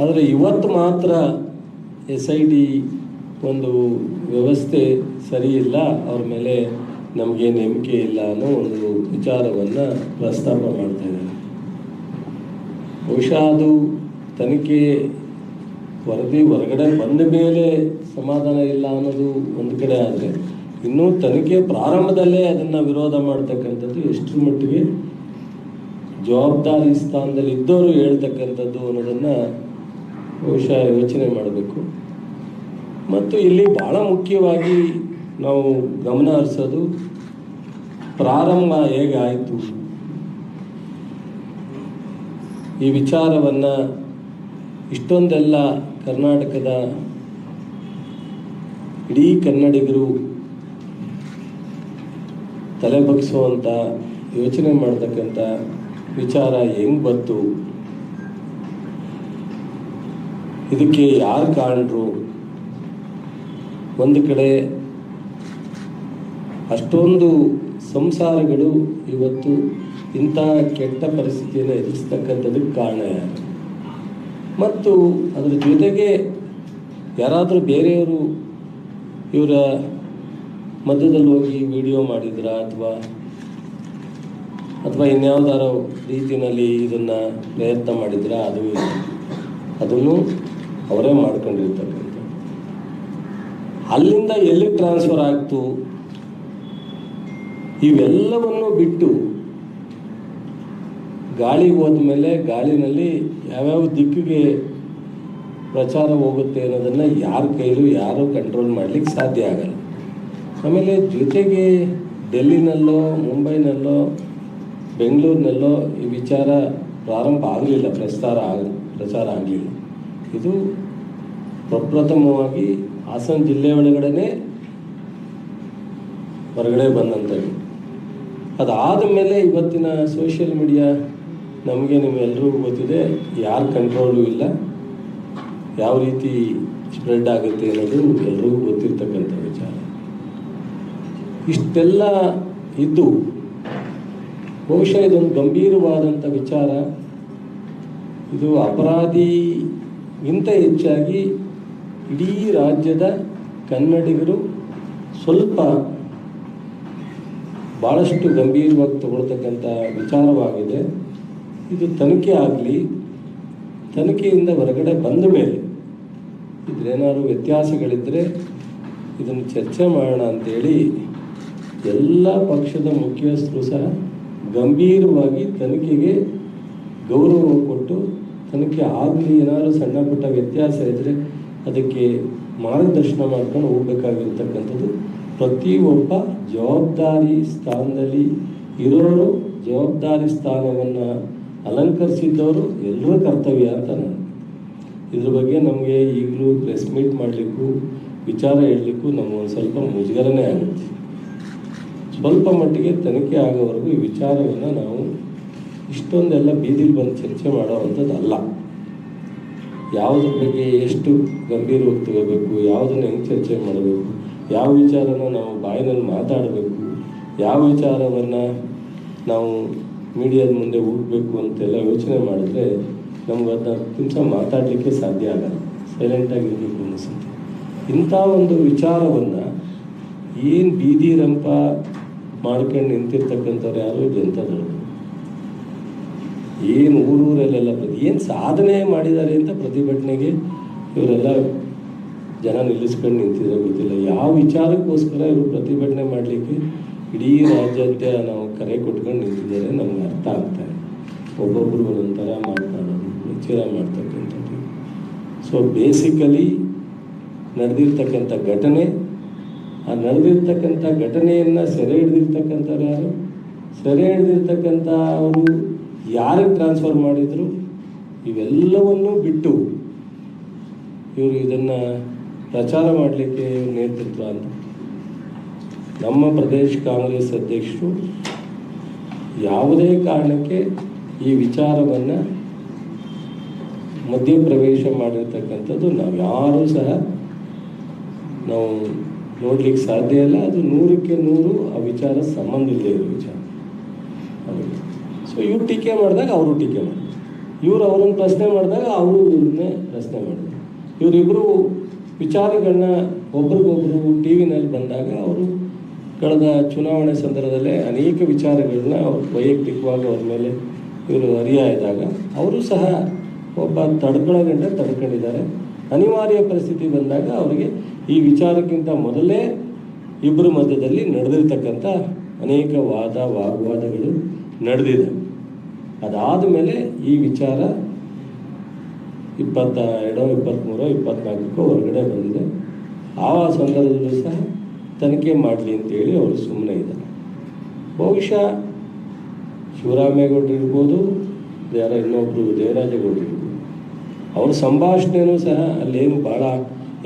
ಆದರೆ ಇವತ್ತು ಮಾತ್ರ ಎಸ್ ಐ ಡಿ ಒಂದು ವ್ಯವಸ್ಥೆ ಸರಿ ಇಲ್ಲ, ಅವ್ರ ಮೇಲೆ ನಮಗೆ ನಂಬಿಕೆ ಇಲ್ಲ ಅನ್ನೋ ಒಂದು ವಿಚಾರವನ್ನು ಪ್ರಸ್ತಾಪ ಮಾಡ್ತಾ ಬಹುಶಃ ಅದು ತನಿಖೆ ವರದಿ ಹೊರಗಡೆ ಬಂದ ಮೇಲೆ ಸಮಾಧಾನ ಇಲ್ಲ ಅನ್ನೋದು ಒಂದು ಕಡೆ ಆದರೆ, ಇನ್ನೂ ತನಿಖೆ ಪ್ರಾರಂಭದಲ್ಲೇ ಅದನ್ನು ವಿರೋಧ ಮಾಡ್ತಕ್ಕಂಥದ್ದು ಎಷ್ಟರ ಮಟ್ಟಿಗೆ ಜವಾಬ್ದಾರಿ ಸ್ಥಾನದಲ್ಲಿ ಇದ್ದವರು ಹೇಳ್ತಕ್ಕಂಥದ್ದು ಅನ್ನೋದನ್ನು ಬಹುಶಃ ಯೋಚನೆ ಮಾಡಬೇಕು. ಮತ್ತು ಇಲ್ಲಿ ಭಾಳ ಮುಖ್ಯವಾಗಿ ನಾವು ಗಮನ ಹರಿಸೋದು ಪ್ರಾರಂಭ ಹೇಗಾಯಿತು ಈ ವಿಚಾರವನ್ನು ಇಷ್ಟೊಂದೆಲ್ಲ ಕರ್ನಾಟಕದ ಇಡೀ ಕನ್ನಡಿಗರು ತಲೆ ಬಗ್ಗಿಸುವಂಥ ಯೋಚನೆ ಮಾಡತಕ್ಕಂಥ ವಿಚಾರ ಹೆಂಗೆ ಬಂತು? ಇದಕ್ಕೆ ಯಾರು ಕಾರಣರು? ಒಂದು ಕಡೆ ಅಷ್ಟೊಂದು ಸಂಸಾರಗಳು ಇವತ್ತು ಇಂಥ ಕೆಟ್ಟ ಪರಿಸ್ಥಿತಿಯನ್ನು ಎದುರಿಸ್ತಕ್ಕಂಥದಕ್ಕೆ ಕಾರಣ ಯಾರು? ಮತ್ತು ಅದರ ಜೊತೆಗೆ ಯಾರಾದರೂ ಬೇರೆಯವರು ಇವರ ಮಧ್ಯದಲ್ಲಿ ಹೋಗಿ ವಿಡಿಯೋ ಮಾಡಿದ್ರ ಅಥವಾ ಅಥವಾ ಇನ್ಯಾವುದಾರ ರೀತಿಯಲ್ಲಿ ಇದನ್ನು ಪ್ರಯತ್ನ ಮಾಡಿದ್ರ ಅದು ಅದನ್ನು ಅವರೇ ಮಾಡ್ಕೊಂಡಿರ್ತಕ್ಕಂಥ ಅಲ್ಲಿಂದ ಎಲ್ಲಿ ಟ್ರಾನ್ಸ್ಫರ್ ಆಗ್ತು ಇವೆಲ್ಲವನ್ನು ಬಿಟ್ಟು ಗಾಳಿಗೆ ಹೋದ್ಮೇಲೆ ಗಾಳಿನಲ್ಲಿ ಯಾವ್ಯಾವ ದಿಕ್ಕಿಗೆ ಪ್ರಚಾರ ಹೋಗುತ್ತೆ ಅನ್ನೋದನ್ನು ಯಾರ ಕೈಲೂ ಯಾರೂ ಕಂಟ್ರೋಲ್ ಮಾಡಲಿಕ್ಕೆ ಸಾಧ್ಯ ಆಗಲ್ಲ. ಆಮೇಲೆ ಜೊತೆಗೆ ಡೆಲ್ಲಿನಲ್ಲೋ, ಮುಂಬೈನಲ್ಲೋ, ಬೆಂಗಳೂರಿನಲ್ಲೋ ಈ ವಿಚಾರ ಪ್ರಾರಂಭ ಆಗಲಿಲ್ಲ, ಪ್ರಸ್ತಾರ ಆಗ, ಪ್ರಚಾರ ಆಗಲಿಲ್ಲ. ಇದು ಪ್ರಪ್ರಥಮವಾಗಿ ಹಾಸನ ಜಿಲ್ಲೆ ಒಳಗಡೆ ಹೊರಗಡೆ ಬಂದಂಥದ್ದು. ಅದಾದ ಮೇಲೆ ಇವತ್ತಿನ ಸೋಷಿಯಲ್ ಮೀಡಿಯಾ ನಮಗೆ ನಿಮ್ಮೆಲ್ಲರಿಗೂ ಗೊತ್ತಿದೆ, ಯಾರ ಕಂಟ್ರೋಲು ಇಲ್ಲ, ಯಾವ ರೀತಿ ಸ್ಪ್ರೆಡ್ ಆಗುತ್ತೆ ಅನ್ನೋದು ಎಲ್ರಿಗೂ ಗೊತ್ತಿರ್ತಕ್ಕಂಥ ವಿಚಾರ. ಇಷ್ಟೆಲ್ಲ ಇದ್ದು ಬಹುಶಃ ಇದೊಂದು ಗಂಭೀರವಾದಂಥ ವಿಚಾರ. ಇದು ಅಪರಾಧಿಗಿಂತ ಹೆಚ್ಚಾಗಿ ಇಡೀ ರಾಜ್ಯದ ಕನ್ನಡಿಗರು ಸ್ವಲ್ಪ ಭಾಳಷ್ಟು ಗಂಭೀರವಾಗಿ ತಗೊಳ್ತಕ್ಕಂಥ ವಿಚಾರವಾಗಿದೆ. ಇದು ತನಿಖೆ ಆಗಲಿ, ತನಿಖೆಯಿಂದ ಹೊರಗಡೆ ಬಂದ ಮೇಲೆ ಇದ್ರೇನಾದ್ರು ವ್ಯತ್ಯಾಸಗಳಿದ್ದರೆ ಇದನ್ನು ಚರ್ಚೆ ಮಾಡೋಣ ಅಂತೇಳಿ ಎಲ್ಲ ಪಕ್ಷದ ಮುಖ್ಯಸ್ಥರು ಸಹ ಗಂಭೀರವಾಗಿ ತನಿಖೆಗೆ ಗೌರವ ಕೊಟ್ಟು ತನಿಖೆ ಆಗಲಿ ಏನಾದರೂ ಸಣ್ಣ ಪುಟ್ಟ ವ್ಯತ್ಯಾಸ ಇದ್ದರೆ ಅದಕ್ಕೆ ಮಾರ್ಗದರ್ಶನ ಮಾಡ್ಕೊಂಡು ಹೋಗ್ಬೇಕಾಗಿರ್ತಕ್ಕಂಥದ್ದು. ಪ್ರತಿಯೊಬ್ಬ ಜವಾಬ್ದಾರಿ ಸ್ಥಾನದಲ್ಲಿ ಇರೋರು ಜವಾಬ್ದಾರಿ ಸ್ಥಾನವನ್ನು ಅಲಂಕರಿಸಿದ್ದವರು ಎಲ್ಲರ ಕರ್ತವ್ಯ ಅಂತ ನಾನು ಇದ್ರ ಬಗ್ಗೆ ನಮಗೆ ಈಗಲೂ ಪ್ರೆಸ್ ಮೀಟ್ ಮಾಡಲಿಕ್ಕೂ, ವಿಚಾರ ಹೇಳಲಿಕ್ಕೂ ನಮಗೊಂದು ಸ್ವಲ್ಪ ಮುಜುಗರನೇ ಆಗುತ್ತೆ. ಸ್ವಲ್ಪ ಮಟ್ಟಿಗೆ ತನಿಖೆ ಆಗೋವರೆಗೂ ಈ ವಿಚಾರವನ್ನು ನಾವು ಇಷ್ಟೊಂದೆಲ್ಲ ಬೀದಿಲಿ ಬಂದು ಚರ್ಚೆ ಮಾಡೋವಂಥದ್ದು ಅಲ್ಲ. ಯಾವುದ್ರ ಬಗ್ಗೆ ಎಷ್ಟು ಗಂಭೀರವಾಗಿ ತಗೋಬೇಕು ಯಾವುದನ್ನು ಹೆಂಗೆ ಚರ್ಚೆ ಮಾಡಬೇಕು, ಯಾವ ವಿಚಾರನ ನಾವು ಬಾಯಿನಲ್ಲಿ ಮಾತಾಡಬೇಕು, ಯಾವ ವಿಚಾರವನ್ನು ನಾವು ಮೀಡಿಯಾದ ಮುಂದೆ ಹೋಗಬೇಕು ಅಂತೆಲ್ಲ ಯೋಚನೆ ಮಾಡಿದ್ರೆ ನಮ್ಗೆ ಅದನ್ನ ನಿಮಿಷ ಮಾತಾಡಲಿಕ್ಕೆ ಸಾಧ್ಯ ಆಗಲ್ಲ. ಸೈಲೆಂಟಾಗಿರಬೇಕು ಅನಿಸುತ್ತೆ ಇಂಥ ಒಂದು ವಿಚಾರವನ್ನು ಏನು ಬೀದಿ ರಂಪ ಮಾಡ್ಕೊಂಡು ನಿಂತಿರ್ತಕ್ಕಂಥವ್ರು ಯಾರು ಜನತಾದಳು ಏನು ಊರೂರಲ್ಲೆಲ್ಲ ಪ್ರತಿ ಏನು ಸಾಧನೆ ಮಾಡಿದ್ದಾರೆ ಅಂತ ಪ್ರತಿಭಟನೆಗೆ ಇವರೆಲ್ಲ ಜನ ನಿಲ್ಲಿಸ್ಕೊಂಡು ನಿಂತಿದ್ರೆ ಗೊತ್ತಿಲ್ಲ. ಯಾವ ವಿಚಾರಕ್ಕೋಸ್ಕರ ಇವರು ಪ್ರತಿಭಟನೆ ಮಾಡಲಿಕ್ಕೆ ಇಡೀ ರಾಜ್ಯಾದ್ಯ ನಾವು ಕರೆ ಕೊಟ್ಕೊಂಡು ನಿಂತಿದ್ದಾರೆ ನಮ್ಗೆ ಅರ್ಥ ಆಗ್ತಾರೆ ಒಬ್ಬೊಬ್ಬರು ಒಂದೊಂಥರ ಮಾತನಾಡೋದು ವಿಚಾರ ಮಾಡ್ತಕ್ಕಂಥದ್ದು. ಸೊ ಬೇಸಿಕಲಿ ನಡೆದಿರ್ತಕ್ಕಂಥ ಘಟನೆ, ಆ ನಡೆದಿರ್ತಕ್ಕಂಥ ಘಟನೆಯನ್ನು ಸೆರೆ ಹಿಡಿದಿರ್ತಕ್ಕಂಥವ್ರು ಯಾರು? ಸೆರೆ ಹಿಡಿದಿರ್ತಕ್ಕಂಥ ಅವರು ಯಾರಿಗೆ ಟ್ರಾನ್ಸ್ಫರ್ ಮಾಡಿದರು? ಇವೆಲ್ಲವನ್ನೂ ಬಿಟ್ಟು ಇವರು ಇದನ್ನು ಪ್ರಚಾರ ಮಾಡಲಿಕ್ಕೆ ಇವರು ನೇತೃತ್ವ ಅಂತ. ನಮ್ಮ ಪ್ರದೇಶ ಕಾಂಗ್ರೆಸ್ ಅಧ್ಯಕ್ಷರು ಯಾವುದೇ ಕಾರಣಕ್ಕೆ ಈ ವಿಚಾರವನ್ನು ಮಧ್ಯಪ್ರವೇಶ ಮಾಡಿರ್ತಕ್ಕಂಥದ್ದು ನಾವು ಯಾರೂ ಸಹ ನಾವು ನೋಡ್ಲಿಕ್ಕೆ ಸಾಧ್ಯ ಇಲ್ಲ. ಅದು ನೂರಕ್ಕೆ ನೂರು ಆ ವಿಚಾರ ಸಂಬಂಧ ಇಲ್ಲದೆ ಇರೋ ವಿಚಾರ. ಇವ್ರು ಟೀಕೆ ಮಾಡಿದಾಗ ಅವರು ಟೀಕೆ ಮಾಡಿದ್ರು ಇವರು ಅವರನ್ನು ಪ್ರಶ್ನೆ ಮಾಡಿದಾಗ ಅವರು ಇವ್ರನ್ನೇ ಪ್ರಶ್ನೆ ಮಾಡಿದ್ರು ಇವರಿಬ್ಬರು ವಿಚಾರಗಳನ್ನ ಒಬ್ರಿಗೊಬ್ರು ಟಿ ವಿನಲ್ಲಿ ಬಂದಾಗ ಅವರು ಕಳೆದ ಚುನಾವಣೆ ಸಂದರ್ಭದಲ್ಲೇ ಅನೇಕ ವಿಚಾರಗಳನ್ನ ಅವ್ರು ವೈಯಕ್ತಿಕವಾಗಿ ಅವ್ರ ಮೇಲೆ ಇವರು ಅರಿಯಾಯಿದಾಗ ಅವರು ಸಹ ಒಬ್ಬ ತಡ್ಕೊಳ್ಳೋಗಂಟ ತಡ್ಕೊಂಡಿದ್ದಾರೆ. ಅನಿವಾರ್ಯ ಪರಿಸ್ಥಿತಿ ಬಂದಾಗ ಅವರಿಗೆ ಈ ವಿಚಾರಕ್ಕಿಂತ ಮೊದಲೇ ಇಬ್ಬರ ಮಧ್ಯದಲ್ಲಿ ನಡೆದಿರ್ತಕ್ಕಂಥ ಅನೇಕ ವಾದ ವಾಗ್ವಾದಗಳು ನಡೆದಿದೆ. ಅದಾದ ಮೇಲೆ ಈ ವಿಚಾರ ಇಪ್ಪತ್ತ ಎರಡೋ ಇಪ್ಪತ್ತ್ಮೂರೋ ಇಪ್ಪತ್ತ್ನಾಲ್ಕಕ್ಕೋ ಹೊರಗಡೆ ಬಂದಿದೆ. ಆ ಸಂದರ್ಭದಲ್ಲೂ ಸಹ ತನಿಖೆ ಮಾಡಲಿ ಅಂತೇಳಿ ಅವರು ಸುಮ್ಮನೆ ಇದ್ದಾರೆ. ಬಹುಶಃ ಶಿವರಾಮೇಗೌಡರು ಇರ್ಬೋದು ದೇವರ ಇನ್ನೊಬ್ಬರು ದೇವರಾಜೇಗೌಡರು ಇರ್ಬೋದು, ಅವ್ರ ಸಂಭಾಷಣೆಯೂ ಸಹ ಅಲ್ಲೇನು ಭಾಳ,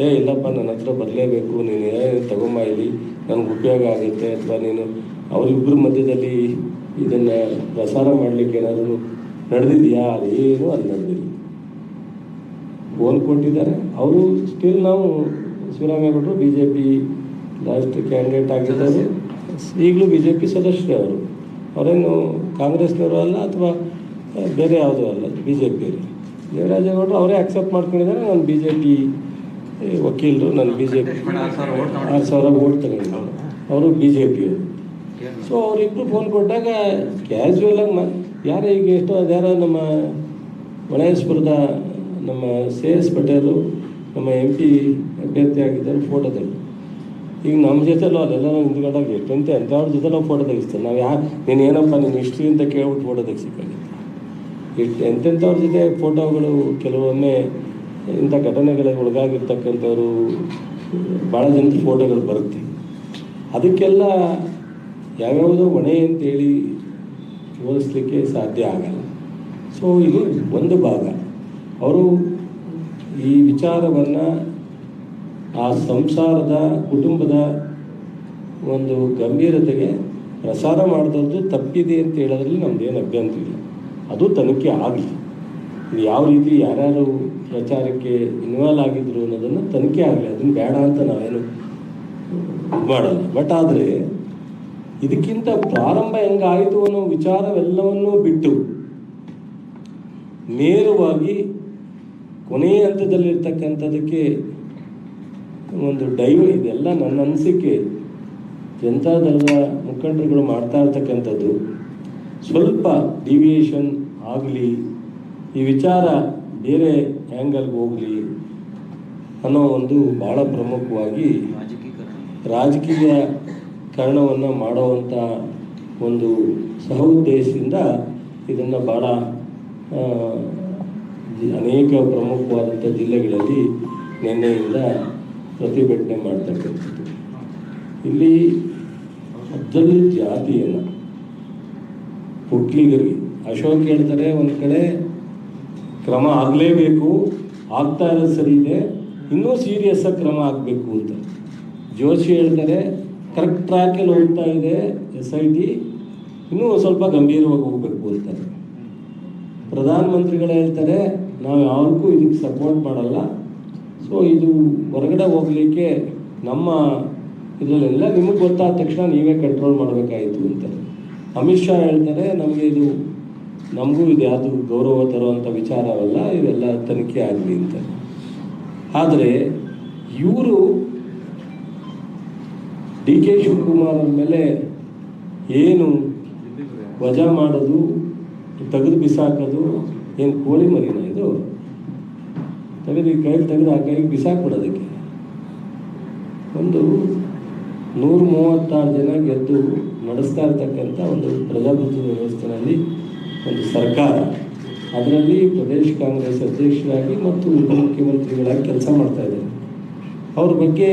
ಏ, ಇಲ್ಲಪ್ಪ, ನನ್ನ ಹತ್ರ ಬರಲೇಬೇಕು, ನೀನು ಏನೇನು ತಗೊಂಬ ಇಲ್ಲಿ ನನಗೆ ಉಪಯೋಗ ಆಗುತ್ತೆ ಅಥವಾ ನೀನು ಅವರಿಬ್ಬರ ಮಧ್ಯದಲ್ಲಿ ಇದನ್ನು ಪ್ರಸಾರ ಮಾಡಲಿಕ್ಕೆ ಏನಾದರೂ ನಡೆದಿದೆಯಾ? ಅದೇನು ಅದು ನಡೆದಿಲ್ಲ. ಫೋನ್ ಕೊಟ್ಟಿದ್ದಾರೆ. ಅವರು ಸ್ಟಿಲ್ ನಾವು ಶಿವರಾಮೇಗೌಡರು B J P last candidate ಆಗಿದ್ದಾರೆ. ಈಗಲೂ ಬಿ ಜೆ ಪಿ ಸದಸ್ಯರೇ ಅವರು. ಅವರೇನು ಕಾಂಗ್ರೆಸ್ನವರು ಅಲ್ಲ ಅಥವಾ ಬೇರೆ ಯಾವುದೂ ಅಲ್ಲ ಬಿ ಜೆ ಪಿಯವರು ದೇವರಾಜೇಗೌಡರು ಅವರೇ ಅಕ್ಸೆಪ್ಟ್ ಮಾಡ್ಕೊಂಡಿದ್ದಾರೆ. ನಾನು ಬಿ ಜೆ ಪಿ ವಕೀಲರು ನಾನು ಬಿ ಜೆ ಪಿ ಆರು ಸಾವಿರ ಓಟ್ ತಗೊಂಡಿದ್ದಾರೆ. ಅವರು ಬಿ ಜೆ ಪಿಯವರು ಸೊ ಅವರಿಬ್ಬರು ಫೋನ್ ಕೊಟ್ಟಾಗ ಕ್ಯಾಶುವಲ್ ಆಗಿ ಮಾ, ಯಾರು ಈಗ ಎಷ್ಟೋ ಅದ್ಯಾರ ನಮ್ಮ ಮಳೇಶ್ವರದ ನಮ್ಮ ಸಿ ಎಸ್ ಪಟೇಲು, ನಮ್ಮ ಎಂ ಪಿ ಅಭ್ಯರ್ಥಿ ಆಗಿದ್ದಾರೆ ಫೋಟೋ ತೆಗೆದು. ಈಗ ನಮ್ಮ ಜೊತೆಲೂ ಅಲ್ಲೆಲ್ಲ ಹಿಂದ್ಗಡೆಗೆ ಎಷ್ಟಂತೆ ಎಂಥವ್ರ ಜೊತೆ ನಾವು ಫೋಟೋ ತೆಗಿಸ್ತೇವೆ ನಾವು ಯಾ, ನೀನು ಏನಪ್ಪ, ನೀನು ಇಷ್ಟು ಅಂತ ಕೇಳ್ಬಿಟ್ಟು ಫೋಟೋ ತೆಗಿಸಿಕೊಂಡಿದ್ದೆ ಎಷ್ಟು ಎಂತೆಂಥವ್ರ ಜೊತೆ ಫೋಟೋಗಳು ಕೆಲವೊಮ್ಮೆ ಇಂಥ ಘಟನೆಗಳಿಗೆ ಒಳಗಾಗಿರ್ತಕ್ಕಂಥವ್ರು ಭಾಳ ಜನ ಫೋಟೋಗಳು ಬರುತ್ತೆ. ಅದಕ್ಕೆಲ್ಲ ಯಾವ್ಯಾವುದೋ ಹೊಣೆ ಅಂತೇಳಿ ಓದಿಸ್ಲಿಕ್ಕೆ ಸಾಧ್ಯ ಆಗಲ್ಲ. ಸೊ ಇದು ಒಂದು ಭಾಗ. ಅವರು ಈ ವಿಚಾರವನ್ನು ಆ ಸಂಸಾರದ ಕುಟುಂಬದ ಒಂದು ಗಂಭೀರತೆಗೆ ಪ್ರಸಾರ ಮಾಡಿದದ್ದು ತಪ್ಪಿದೆ ಅಂತ ಹೇಳೋದ್ರಲ್ಲಿ ನಮ್ದೇನು ಅಭ್ಯಂತರ ಇಲ್ಲ. ಅದು ತನಿಖೆ ಆಗಲಿ. ಯಾವ ರೀತಿ ಯಾರ್ಯಾರು ಪ್ರಚಾರಕ್ಕೆ ಇನ್ವಾಲ್ವ್ ಆಗಿದ್ರು ಅನ್ನೋದನ್ನು ತನಿಖೆ ಆಗಲಿ. ಅದನ್ನು ಬೇಡ ಅಂತ ನಾವೇನು ಮಾಡಲ್ಲ. ಬಟ್ ಆದರೆ ಇದಕ್ಕಿಂತ ಪ್ರಾರಂಭ ಹೆಂಗಾಯಿತು ಅನ್ನೋ ವಿಚಾರವೆಲ್ಲವನ್ನೂ ಬಿಟ್ಟು ನೇರವಾಗಿ ಕೊನೆಯ ಹಂತದಲ್ಲಿರ್ತಕ್ಕಂಥದಕ್ಕೆ ಒಂದು ಡೈವ್ ಇದೆಲ್ಲ ನನ್ನ ಅನಿಸಿಕೆ. ಜನತಾದಳದ ಮುಖಂಡರುಗಳು ಮಾಡ್ತಾ ಇರ್ತಕ್ಕಂಥದ್ದು. ಸ್ವಲ್ಪ ಡಿವಿಯೇಷನ್ ಆಗಲಿ ಈ ವಿಚಾರ ಬೇರೆ ಆ್ಯಂಗಲ್ಗೆ ಹೋಗಲಿ ಅನ್ನೋ ಒಂದು ಭಾಳ ಪ್ರಮುಖವಾಗಿ ರಾಜಕೀಯ ಕಾರಣವನ್ನು ಮಾಡುವಂಥ ಒಂದು ಸಹ ಉದ್ದೇಶದಿಂದ ಇದನ್ನು ಭಾಳ ಅನೇಕ ಪ್ರಮುಖವಾದಂಥ ಜಿಲ್ಲೆಗಳಲ್ಲಿ ನಿನ್ನೆಯಿಂದ ಪ್ರತಿಭಟನೆ ಮಾಡ್ತಕ್ಕಂಥದ್ದು. ಇಲ್ಲಿ ಅದ್ದಲ್ ಜಾತಿಯನ್ನು ಪುಟ್ಲಿಗರಿಗೆ ಅಶೋಕ್ ಹೇಳ್ತಾರೆ ಒಂದು ಕಡೆ, ಕ್ರಮ ಆಗಲೇಬೇಕು, ಆಗ್ತಾ ಇರೋದು ಸರಿ ಇದೆ, ಇನ್ನೂ ಸೀರಿಯಸ್ಸಾಗಿ ಕ್ರಮ ಆಗಬೇಕು ಅಂತ. ಜೋಶಿ ಹೇಳ್ತಾರೆ ಕರೆಕ್ಟ್ ಟ್ರ್ಯಾಕಲ್ಲಿ ಹೋಗ್ತಾ ಇದೆ ಎಸ್ ಐ ಟಿ ಇನ್ನೂ ಸ್ವಲ್ಪ ಗಂಭೀರವಾಗಿ ಹೋಗ್ಬೇಕು ಅಂತಾರೆ ಪ್ರಧಾನಮಂತ್ರಿಗಳು ಹೇಳ್ತಾರೆ, ನಾವು ಯಾರಿಗೂ ಇದಕ್ಕೆ ಸಪೋರ್ಟ್ ಮಾಡಲ್ಲ. ಸೊ ಇದು ಹೊರಗಡೆ ಹೋಗಲಿಕ್ಕೆ ನಮ್ಮ ಇದರಲ್ಲೆಲ್ಲ ನಿಮಗೆ ಗೊತ್ತಾದ ತಕ್ಷಣ ನೀವೇ ಕಂಟ್ರೋಲ್ ಮಾಡಬೇಕಾಯಿತು ಅಂತಾರೆ. ಅಮಿತ್ ಶಾ ಹೇಳ್ತಾರೆ, ನಮಗೆ ಇದು, ನಮಗೂ ಇದು ಯಾವುದು ಗೌರವ ತರುವಂಥ ವಿಚಾರವಲ್ಲ ಇವೆಲ್ಲ ತನಿಖೆ ಆಗಲಿ ಅಂತ ಆದರೆ ಇವರು ಡಿ ಕೆ ಶಿವಕುಮಾರ್ ಮೇಲೆ ಏನು ವಜಾ ಮಾಡೋದು, ತೆಗೆದು ಬಿಸಾಕೋದು, ಏನು ಕೋಳಿ ಮರಿನ ಇದು? ತೆಗೆದು ಈ ಕೈಲಿ ತೆಗೆದು ಆ ಕೈಗೆ ಬಿಸಾಕ್ಬಿಡೋದಕ್ಕೆ ಒಂದು ನೂರ ಮೂವತ್ತಾರು ಜನ ಗೆದ್ದು ನಡೆಸ್ತಾ ಇರ್ತಕ್ಕಂಥ ಒಂದು ಪ್ರಜಾಪ್ರಭುತ್ವ ವ್ಯವಸ್ಥೆಯಲ್ಲಿ ಒಂದು ಸರ್ಕಾರ. ಅದರಲ್ಲಿ ಪ್ರದೇಶ ಕಾಂಗ್ರೆಸ್ ಅಧ್ಯಕ್ಷರಾಗಿ ಮತ್ತು ಉಪಮುಖ್ಯಮಂತ್ರಿಗಳಾಗಿ ಕೆಲಸ ಮಾಡ್ತಾ ಇದ್ದಾರೆ. ಅವ್ರ ಬಗ್ಗೆ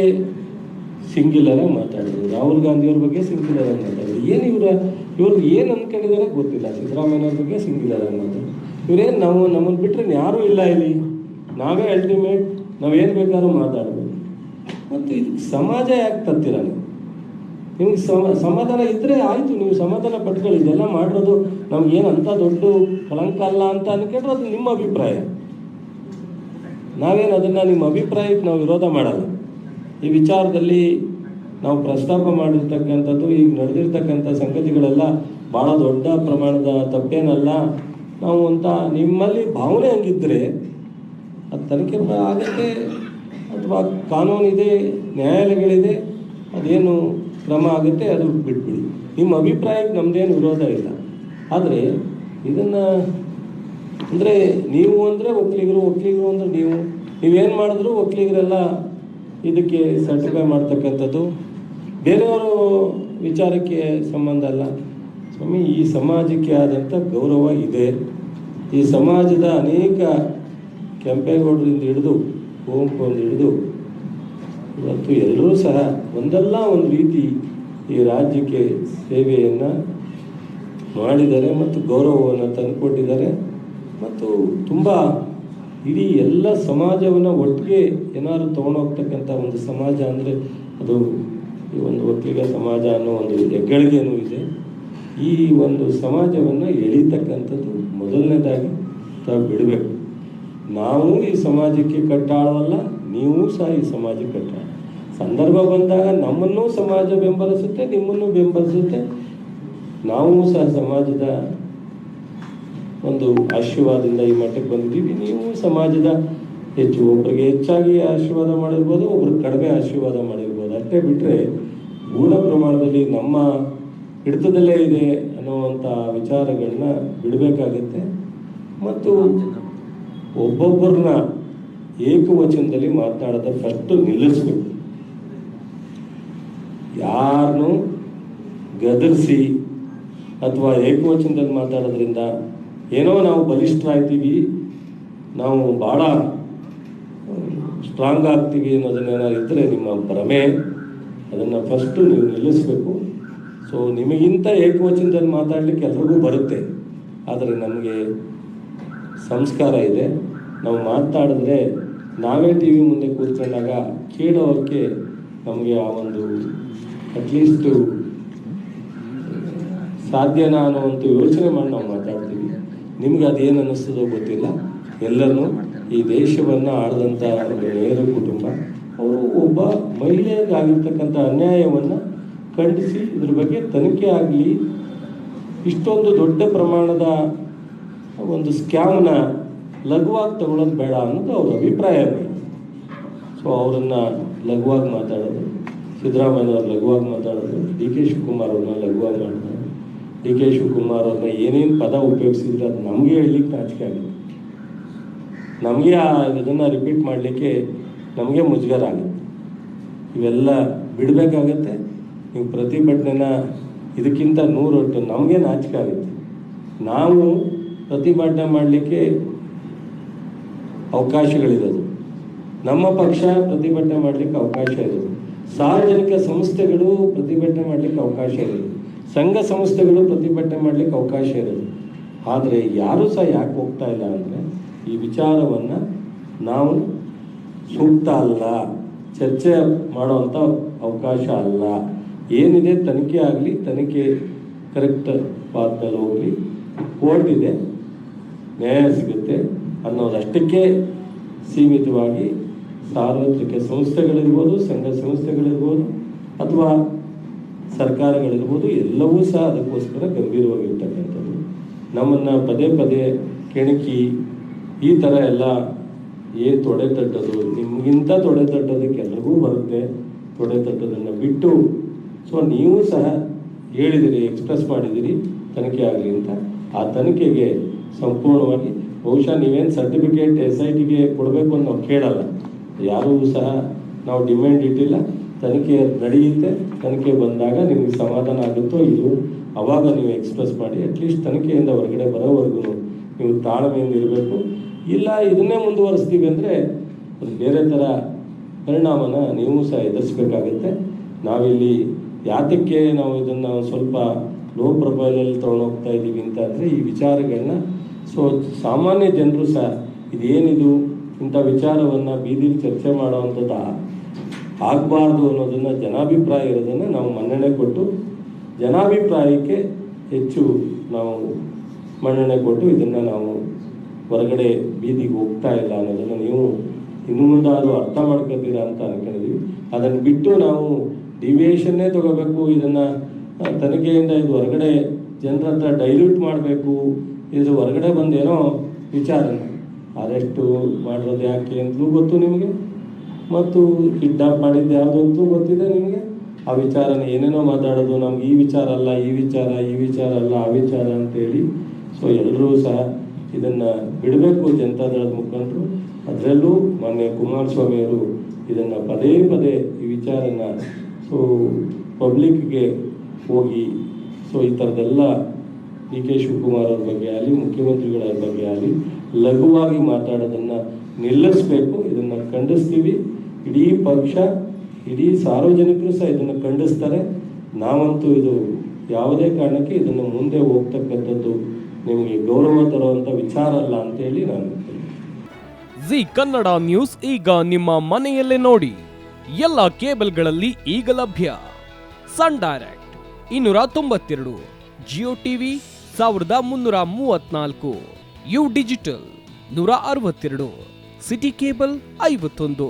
ಸಿಂಗ್ಯುಲರ್ ಆಗಿ ಮಾತಾಡಿದ್ರು. ರಾಹುಲ್ ಗಾಂಧಿ ಅವ್ರ ಬಗ್ಗೆ ಸಿಂಗ್ಯುಲರ್ ಆಗಿ ಮಾತಾಡಿದ್ರು. ಏನು ಇವರ ಇವರು ಏನು ಅಂದ್ಕೊಂಡಿದ್ದಾರೆ ಗೊತ್ತಿಲ್ಲ. ಸಿದ್ದರಾಮಯ್ಯವ್ರ ಬಗ್ಗೆ ಸಿಂಗ್ಯುಲರ್ ಆಗಿ ಮಾತಾಡಿದ್ರು. ಇವ್ರೇನು ನಾವು ನಮ್ಮನ್ನು ಬಿಟ್ಟರೆ ಯಾರೂ ಇಲ್ಲ ಇಲ್ಲಿ. ನಾವೇ ಅಲ್ಟಿಮೇಟ್ ನಾವೇನು ಬೇಕಾದ್ರೂ ಮಾತಾಡ್ಬೋದು. ಮತ್ತು ಇದಕ್ಕೆ ಸಮಾಜ ಯಾಕೆ ತತ್ತಿರ ನಿಮ್ಗೆ ಸಮ, ಸಮಾಧಾನ ಇದ್ದರೆ ಆಯಿತು. ನೀವು ಸಮಾಧಾನ ಪಟ್ಕೊಳ್ಳಿ. ಇದೆಲ್ಲ ಮಾಡಿರೋದು ನಮ್ಗೇನು ಅಂತ ದೊಡ್ಡ ಕಳಂಕ ಅಲ್ಲ ಅಂತ ಅನ್ಕೊಂಡ್ರೆ ಅದು ನಿಮ್ಮ ಅಭಿಪ್ರಾಯ. ನಾವೇನು ಅದನ್ನು ನಿಮ್ಮ ಅಭಿಪ್ರಾಯಕ್ಕೆ ನಾವು ವಿರೋಧ ಮಾಡಲ್ಲ. ಈ ವಿಚಾರದಲ್ಲಿ ನಾವು ಪ್ರಸ್ತಾಪ ಮಾಡಿರ್ತಕ್ಕಂಥದ್ದು ಈಗ ನಡೆದಿರ್ತಕ್ಕಂಥ ಸಂಗತಿಗಳೆಲ್ಲ ಭಾಳ ದೊಡ್ಡ ಪ್ರಮಾಣದ ತಪ್ಪೇನಲ್ಲ. ನಾವು ಅಂತ ನಿಮ್ಮಲ್ಲಿ ಭಾವನೆ ಹಂಗಿದ್ರೆ ಅದು ತನಿಖೆ ಆಗುತ್ತೆ ಅಥವಾ ಕಾನೂನಿದೆ ನ್ಯಾಯಾಲಯಗಳಿದೆ, ಅದೇನು ಕ್ರಮ ಆಗುತ್ತೆ ಅದು ಬಿಟ್ಬಿಡಿ. ನಿಮ್ಮ ಅಭಿಪ್ರಾಯಕ್ಕೆ ನಮ್ಮದೇನು ವಿರೋಧ ಇಲ್ಲ. ಆದರೆ ಇದನ್ನು ಅಂದರೆ ನೀವು ಅಂದರೆ ಒಕ್ಕಲಿಗರು ಒಕ್ಕಲಿಗರು ಅಂದರೆ ನೀವು. ನೀವೇನು ಮಾಡಿದ್ರು ಒಕ್ಕಲಿಗರೆಲ್ಲ ಇದಕ್ಕೆ ಸರ್ಟಿಫೈ ಮಾಡ್ತಕ್ಕಂಥದ್ದು. ಬೇರೆಯವರು ವಿಚಾರಕ್ಕೆ ಸಂಬಂಧ ಅಲ್ಲ. ಸ್ವಾಮಿ, ಈ ಸಮಾಜಕ್ಕೆ ಆದಂಥ ಗೌರವ ಇದೆ. ಈ ಸಮಾಜದ ಅನೇಕ ಕೆಂಪೇಗೌಡರಿಂದ ಹಿಡಿದು ಕುವೆಂಪುರಿಂದ ಹಿಡಿದು, ಇವತ್ತು ಎಲ್ಲರೂ ಸಹ ಒಂದಲ್ಲ ಒಂದು ರೀತಿ ಈ ರಾಜ್ಯಕ್ಕೆ ಸೇವೆಯನ್ನು ಮಾಡಿದ್ದಾರೆ ಮತ್ತು ಗೌರವವನ್ನು ತಂದುಕೊಟ್ಟಿದ್ದಾರೆ. ಮತ್ತು ತುಂಬ ಇಡೀ ಎಲ್ಲ ಸಮಾಜವನ್ನು ಒಟ್ಟಿಗೆ ಏನಾದ್ರು ತೊಗೊಂಡೋಗ್ತಕ್ಕಂಥ ಒಂದು ಸಮಾಜ ಅಂದರೆ ಅದು ಈ ಒಂದು ಒಕ್ಕಲಿಗ ಸಮಾಜ ಅನ್ನೋ ಒಂದು ಹೆಗ್ಗಳಿಗೆನೂ ಇದೆ. ಈ ಒಂದು ಸಮಾಜವನ್ನು ಎಳೀತಕ್ಕಂಥದ್ದು ಮೊದಲನೇದಾಗಿ ತಾವು ಬಿಡಬೇಕು. ನಾವು ಈ ಸಮಾಜಕ್ಕೆ ಕಟ್ಟಾಳವಲ್ಲ, ನೀವು ಸಹ ಈ ಸಮಾಜಕ್ಕೆ ಕಟ್ಟಾಳ. ಸಂದರ್ಭ ಬಂದಾಗ ನಮ್ಮನ್ನೂ ಸಮಾಜ ಬೆಂಬಲಿಸುತ್ತೆ, ನಿಮ್ಮನ್ನು ಬೆಂಬಲಿಸುತ್ತೆ. ನಾವು ಸಹ ಸಮಾಜದ ಒಂದು ಆಶೀರ್ವಾದದಿಂದ ಈ ಮಟ್ಟಕ್ಕೆ ಬಂದಿದ್ದೀವಿ. ನೀವು ಸಮಾಜದ ಹೆಚ್ಚು ಒಬ್ಬರಿಗೆ ಹೆಚ್ಚಾಗಿ ಆಶೀರ್ವಾದ ಮಾಡಿರ್ಬೋದು ಒಬ್ರಿಗೆ ಕಡಿಮೆ ಆಶೀರ್ವಾದ ಮಾಡಿರ್ಬೋದು. ಅಷ್ಟೇ ಬಿಟ್ಟರೆ ಪೂರ್ಣ ಪ್ರಮಾಣದಲ್ಲಿ ನಮ್ಮ ಹಿಡಿತದಲ್ಲೇ ಇದೆ ಅನ್ನುವಂಥ ವಿಚಾರಗಳನ್ನ ಬಿಡಬೇಕಾಗತ್ತೆ. ಮತ್ತು ಒಬ್ಬೊಬ್ಬರನ್ನ ಏಕವಚನದಲ್ಲಿ ಮಾತನಾಡೋದ ಫಸ್ಟು ನಿಲ್ಲಿಸ್ಬೇಕು. ಯಾರನ್ನು ಗದರಿಸಿ ಅಥವಾ ಏಕವಚನದಲ್ಲಿ ಮಾತಾಡೋದ್ರಿಂದ ಏನೋ ನಾವು ಬಲಿಷ್ಠರಾಗ್ತೀವಿ ನಾವು ಭಾಳ ಸ್ಟ್ರಾಂಗ್ ಆಗ್ತೀವಿ ಅನ್ನೋದನ್ನೇನಾದ್ರು ಇದ್ದರೆ ನಿಮ್ಮ ಭ್ರಮೆ. ಅದನ್ನು ಫಸ್ಟು ನೀವು ನಿಲ್ಲಿಸಬೇಕು. ಸೊ ನಿಮಗಿಂತ ಏಕವಚನದಲ್ಲಿ ಮಾತಾಡಲಿಕ್ಕೆ ಎಲ್ರಿಗೂ ಬರುತ್ತೆ. ಆದರೆ ನಮಗೆ ಸಂಸ್ಕಾರ ಇದೆ. ನಾವು ಮಾತಾಡಿದ್ರೆ ನಾವೇ ಟಿ ವಿ ಮುಂದೆ ಕೂತ್ಕೊಂಡಾಗ ಕೇಳೋಕ್ಕೆ ನಮಗೆ ಆ ಒಂದು ಅಟ್ಲೀಸ್ಟು ಸಾಧ್ಯನಾ ಅನ್ನುವಂಥ ಯೋಚನೆ ಮಾಡಿ ನಾವು ನಿಮ್ಗೆ ಅದೇನು ಅನ್ನಿಸ್ತದೋ ಗೊತ್ತಿಲ್ಲ. ಎಲ್ಲರೂ ಈ ದೇಶವನ್ನು ಆಡಿದಂಥ ನೇರ ಕುಟುಂಬ, ಅವರು ಒಬ್ಬ ಮಹಿಳೆಯರಿಗಾಗಿರ್ತಕ್ಕಂಥ ಅನ್ಯಾಯವನ್ನು ಖಂಡಿಸಿ ಇದ್ರ ಬಗ್ಗೆ ತನಿಖೆ ಆಗಲಿ, ಇಷ್ಟೊಂದು ದೊಡ್ಡ ಪ್ರಮಾಣದ ಒಂದು ಸ್ಕ್ಯಾಮ್ನ ಲಘುವಾಗಿ ತಗೊಳ್ಳೋದು ಬೇಡ ಅನ್ನೋದು ಅವ್ರ ಅಭಿಪ್ರಾಯ ಸೊ ಅವರನ್ನು ಲಘುವಾಗಿ ಮಾತಾಡೋದು ಸಿದ್ದರಾಮಯ್ಯವ್ರು ಲಘುವಾಗಿ ಮಾತಾಡೋದು, ಡಿ ಕೆ ಶಿವಕುಮಾರ್ ಅವ್ರನ್ನ ಲಘುವಾಗಿ ಮಾಡ್ತಾರೆ ಡಿ ಕೆ ಶಿವಕುಮಾರ್ ಅವ್ರನ್ನ ಏನೇನು ಪದ ಉಪಯೋಗಿಸಿದ್ರೆ ಅದು ನಮಗೆ ಹೇಳಲಿಕ್ಕೆ ನಾಚಿಕೆ ಆಗುತ್ತೆ. ನಮಗೆ ಆ ಇದನ್ನು ರಿಪೀಟ್ ಮಾಡಲಿಕ್ಕೆ ನಮಗೆ ಮುಜುಗರ ಆಗುತ್ತೆ. ಇವೆಲ್ಲ ಬಿಡಬೇಕಾಗತ್ತೆ, ನೀವು ಪ್ರತಿಭಟನೆನ ಇದಕ್ಕಿಂತ ನೂರೊಟ್ಟು ನಮಗೆ ನಾಚಿಕೆ ಆಗುತ್ತೆ. ನಾವು ಪ್ರತಿಭಟನೆ ಮಾಡಲಿಕ್ಕೆ ಅವಕಾಶಗಳಿರೋದು. ನಮ್ಮ ಪಕ್ಷ ಪ್ರತಿಭಟನೆ ಮಾಡಲಿಕ್ಕೆ ಅವಕಾಶ ಇರೋದು. ಸಾರ್ವಜನಿಕ ಸಂಸ್ಥೆಗಳು ಪ್ರತಿಭಟನೆ ಮಾಡಲಿಕ್ಕೆ ಅವಕಾಶ ಇರೋದು. ಸಂಘ ಸಂಸ್ಥೆಗಳು ಪ್ರತಿಭಟನೆ ಮಾಡಲಿಕ್ಕೆ ಅವಕಾಶ ಇರೋದು. ಆದರೆ ಯಾರೂ ಸಹ ಯಾಕೆ ಹೋಗ್ತಾ ಇಲ್ಲ ಅಂದರೆ ಈ ವಿಚಾರವನ್ನು ನಾವು ಸೂಕ್ತ ಅಲ್ಲ, ಚರ್ಚೆ ಮಾಡುವಂಥ ಅವಕಾಶ ಅಲ್ಲ. ಏನಿದೆ ತನಿಖೆ ಆಗಲಿ, ತನಿಖೆ ಕರೆಕ್ಟ್ ಪಾತ್ನಲ್ಲಿ ಹೋಗಲಿ, ಕೋರ್ಟ್ ಇದೆ, ನ್ಯಾಯ ಸಿಗುತ್ತೆ ಅನ್ನೋದಷ್ಟಕ್ಕೆ ಸೀಮಿತವಾಗಿ ಸಾರ್ವತ್ರಿಕ ಸಂಸ್ಥೆಗಳಿರ್ಬೋದು, ಸಂಘ ಸಂಸ್ಥೆಗಳಿರ್ಬೋದು, ಅಥವಾ ಸರ್ಕಾರಗಳಿರ್ಬೋದು, ಎಲ್ಲವೂ ಸಹ ಅದಕ್ಕೋಸ್ಕರ ಗಂಭೀರವಾಗಿರ್ತಕ್ಕಂಥದ್ದು. ನಮ್ಮನ್ನು ಪದೇ ಪದೇ ಕೆಣಕಿ ಈ ಥರ ಎಲ್ಲ ಏ ತೊಡೆ ತಟ್ಟೋದು, ನಿಮಗಿಂತ ತೊಡೆ ತಟ್ಟೋದಕ್ಕೆ ಎಲ್ಲರಿಗೂ ಬರುತ್ತೆ. ತೊಡೆ ತಟ್ಟೋದನ್ನು ಬಿಟ್ಟು, ಸೊ ನೀವು ಸಹ ಹೇಳಿದಿರಿ ಎಕ್ಸ್ಪ್ರೆಸ್ ಮಾಡಿದಿರಿ, ತನಿಖೆ ಆಗಲಿ ಅಂತ. ಆ ತನಿಖೆಗೆ ಸಂಪೂರ್ಣವಾಗಿ, ಬಹುಶಃ ನೀವೇನು ಸರ್ಟಿಫಿಕೇಟ್ ಎಸ್ ಐ ಟಿಗೆ ಕೊಡಬೇಕು ಅಂತ ನಾವು ಕೇಳಲ್ಲ. ಯಾರೂ ಸಹ ನಾವು ಡಿಮ್ಯಾಂಡ್ ಇಟ್ಟಿಲ್ಲ. ತನಿಖೆ ನಡೆಯುತ್ತೆ, ತನಿಖೆ ಬಂದಾಗ ನಿಮಗೆ ಸಮಾಧಾನ ಆಗುತ್ತೋ ಇದು ಅವಾಗ ನೀವು ಎಕ್ಸ್ಪ್ರೆಸ್ ಮಾಡಿ ಅಟ್ಲೀಸ್ಟ್ ತನಿಖೆಯಿಂದ ಹೊರಗಡೆ ಬರೋವರೆಗೂ ನೀವು ತಾಳ್ಮೆಯಿಂದ ಇರಬೇಕು. ಇಲ್ಲ, ಇದನ್ನೇ ಮುಂದುವರಿಸ್ತೀವಿ ಅಂದರೆ ಅದು ಬೇರೆ ಥರ ಪರಿಣಾಮನ ನೀವು ಸಹ ಎದುರಿಸ್ಬೇಕಾಗುತ್ತೆ. ನಾವಿಲ್ಲಿ ಯಾತಕ್ಕೆ ನಾವು ಇದನ್ನು ಸ್ವಲ್ಪ ಲೋ ಪ್ರೊಫೈಲಲ್ಲಿ ತೊಗೊಂಡೋಗ್ತಾ ಇದ್ದೀವಿ ಅಂತ ಅಂದರೆ ಈ ವಿಚಾರಗಳನ್ನ ಸೊ ಸಾಮಾನ್ಯ ಜನರು ಸಹ ಇದೇನಿದು ಇಂಥ ವಿಚಾರವನ್ನು ಬೀದಿಲಿ ಚರ್ಚೆ ಮಾಡೋವಂಥದ್ದು ಆಗಬಾರ್ದು ಅನ್ನೋದನ್ನು ಜನಾಭಿಪ್ರಾಯ ಇರೋದನ್ನು ನಾವು ಮನ್ನಣೆ ಕೊಟ್ಟು, ಜನಾಭಿಪ್ರಾಯಕ್ಕೆ ಹೆಚ್ಚು ನಾವು ಮನ್ನಣೆ ಕೊಟ್ಟು ಇದನ್ನು ನಾವು ಹೊರಗಡೆ ಬೀದಿಗೆ ಹೋಗ್ತಾ ಇಲ್ಲ ಅನ್ನೋದನ್ನು ನೀವು ಇನ್ನು ಮುಂದಾದರೂ ಅರ್ಥ ಮಾಡ್ಕೊತೀರಾ ಅಂತ ಅನ್ಕೊಂಡಿದೀವಿ. ಅದನ್ನು ಬಿಟ್ಟು ನಾವು ಡಿವಿಯೇಷನ್ನೇ ತಗೋಬೇಕು, ಇದನ್ನು ತನಿಖೆಯಿಂದ ಇದು ಹೊರಗಡೆ ಜನರ ಹತ್ರ ಡೈಲ್ಯೂಟ್ ಮಾಡಬೇಕು, ಇದು ಹೊರಗಡೆ ಬಂದೇನೋ ವಿಚಾರನ ಅರೆಸ್ಟು ಮಾಡಿರೋದು ಯಾಕೆ ಅಂತಲೂ ಗೊತ್ತು ನಿಮಗೆ. ಮತ್ತು ಕಿಡ್ನಾಪ್ ಮಾಡಿದ್ದು. ಯಾವುದು ಅಂತೂ ಗೊತ್ತಿದೆ ನಿಮಗೆ? ಆ ವಿಚಾರನ ಏನೇನೋ ಮಾತಾಡೋದು. ನಮ್ಗೆ ಈ ವಿಚಾರ ಅಲ್ಲ, ಈ ವಿಚಾರ ಈ ವಿಚಾರ ಅಲ್ಲ, ಆ ವಿಚಾರ ಅಂತೇಳಿ. ಸೊ ಎಲ್ಲರೂ ಸಹ ಇದನ್ನು ಬಿಡಬೇಕು ಜನತಾದಳದ ಮುಖಂಡರು. ಅದರಲ್ಲೂ ಮೊನ್ನೆ ಕುಮಾರಸ್ವಾಮಿಯವರು ಇದನ್ನು ಪದೇ ಪದೇ ಈ ವಿಚಾರನ ಸೊ ಪಬ್ಲಿಕ್ಗೆ ಹೋಗಿ ಸೊ ಈ ಥರದ್ದೆಲ್ಲ ಡಿ ಕೆ ಶಿವಕುಮಾರ್ ಅವ್ರ ಬಗ್ಗೆ ಆಗಲಿ ಮುಖ್ಯಮಂತ್ರಿಗಳ ಬಗ್ಗೆ ಆಗಲಿ, ಲಘುವಾಗಿ ಮಾತಾಡೋದನ್ನು ನಿಲ್ಲಿಸಬೇಕು. ಇದನ್ನು ಖಂಡಿಸ್ತೀವಿ. ಇಡೀ ಪಕ್ಷ, ಇಡೀ ಸಾರ್ವಜನಿಕರು ಸಹ ಇದನ್ನು ಖಂಡಿಸ್ತಾರೆ. ನಾವಂತೂ ಇದು ಯಾವುದೇ ಕಾರಣಕ್ಕೆ ಇದನ್ನು ಮುಂದೆ ಹೋಗ್ತಕ್ಕಂಥದ್ದು ನಿಮಗೆ ಗೌರವ ತರುವಂಥ ವಿಚಾರ ಅಲ್ಲ ಅಂತೇಳಿ ನಾನು ಜಿ ಕನ್ನಡ ನ್ಯೂಸ್ ಈಗ ನಿಮ್ಮ ಮನೆಯಲ್ಲೇ ನೋಡಿ. ಎಲ್ಲ ಕೇಬಲ್ಗಳಲ್ಲಿ ಈಗ ಲಭ್ಯ. ಸನ್ ಡೈರೆಕ್ಟ್ ಇನ್ನೂರ ತೊಂಬತ್ತೆರಡು, ಜಿಯೋ ಟಿವಿ ಸಾವಿರದ ಮುನ್ನೂರ ಮೂವತ್ನಾಲ್ಕು ಯು ಡಿಜಿಟಲ್ ನೂರ ಅರವತ್ತೆರಡು, ಸಿಟಿ ಕೇಬಲ್ ಐವತ್ತೊಂದು.